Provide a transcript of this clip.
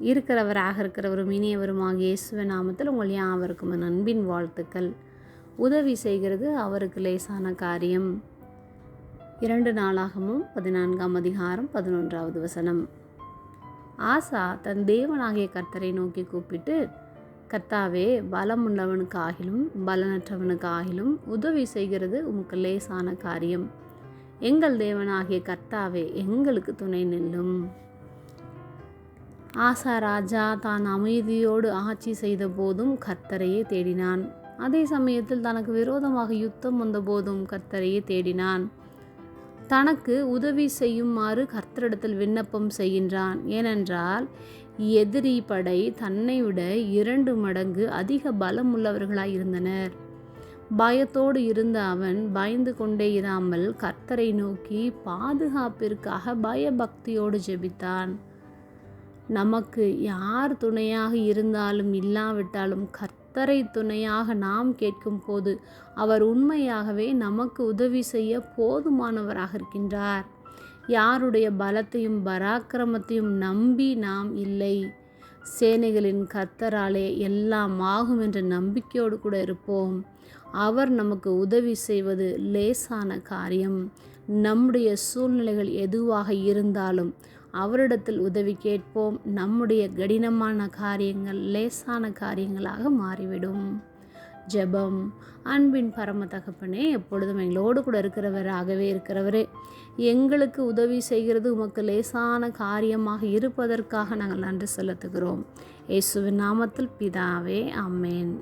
இருக்கிறவராக இருக்கிறவரும் இனியவருமாக இயேசுவ நாமத்தில் உங்கள் யாவருக்கும் என் அன்பின் வாழ்த்துக்கள். உதவி செய்கிறது அவருக்கு லேசான காரியம். இரண்டு நாளாகவும் பதினான்காம் அதிகாரம் பதினொன்றாவது வசனம். ஆசா தன் தேவனாகிய கர்த்தரை நோக்கி கூப்பிட்டு கர்த்தாவே பலமுள்ளவனுக்கு ஆகிலும் பலனற்றவனுக்கு ஆகிலும் உதவி செய்கிறது உமக்கு லேசான காரியம். எங்கள் தேவனாகிய கர்த்தாவே எங்களுக்கு துணை நில்லும். ஆசா ராஜா தான் அமைதியோடு ஆட்சி செய்த போதும் கர்த்தரையே தேடினான். அதே சமயத்தில் தனக்கு விரோதமாக யுத்தம் வந்தபோதும் கர்த்தரையே தேடினான். தனக்கு உதவி செய்யுமாறு கர்த்தரிடத்தில் விண்ணப்பம் செய்கின்றான். ஏனென்றால் எதிரி படை தன்னை விட இரண்டு மடங்கு அதிக பலம் இருந்தனர். பயத்தோடு இருந்த அவன் பயந்து கொண்டே இராமல் கர்த்தரை நோக்கி பாதுகாப்பிற்காக பயபக்தியோடு ஜெபித்தான். நமக்கு யார் துணையாக இருந்தாலும் இல்லாவிட்டாலும் கர்த்தரை துணையாக நாம் கேட்கும் போது அவர் உண்மையாகவே நமக்கு உதவி செய்ய போதுமானவராக இருக்கின்றார். யாருடைய பலத்தையும் பராக்கிரமத்தையும் நம்பி நாம் இல்லை. சேனைகளின் கர்த்தராலே எல்லாம் ஆகும் என்ற நம்பிக்கையோடு கூட இருப்போம். அவர் நமக்கு உதவி செய்வது லேசான காரியம். நம்முடைய சூழ்நிலைகள் எதுவாக இருந்தாலும் அவரிடத்தில் உதவி கேட்போம். நம்முடைய கடினமான காரியங்கள் லேசான காரியங்களாக மாறிவிடும். ஜெபம். அன்பின் பரம தகப்பனே எப்பொழுதும் எங்களோடு கூட இருக்கிறவராகவே இருக்கிறவரே எங்களுக்கு உதவி செய்கிறது உமக்கு லேசான காரியமாக இருப்பதற்காக நாங்கள் நன்றி செலுத்துகிறோம். இயேசுவின் நாமத்தில் பிதாவே அம்மேன்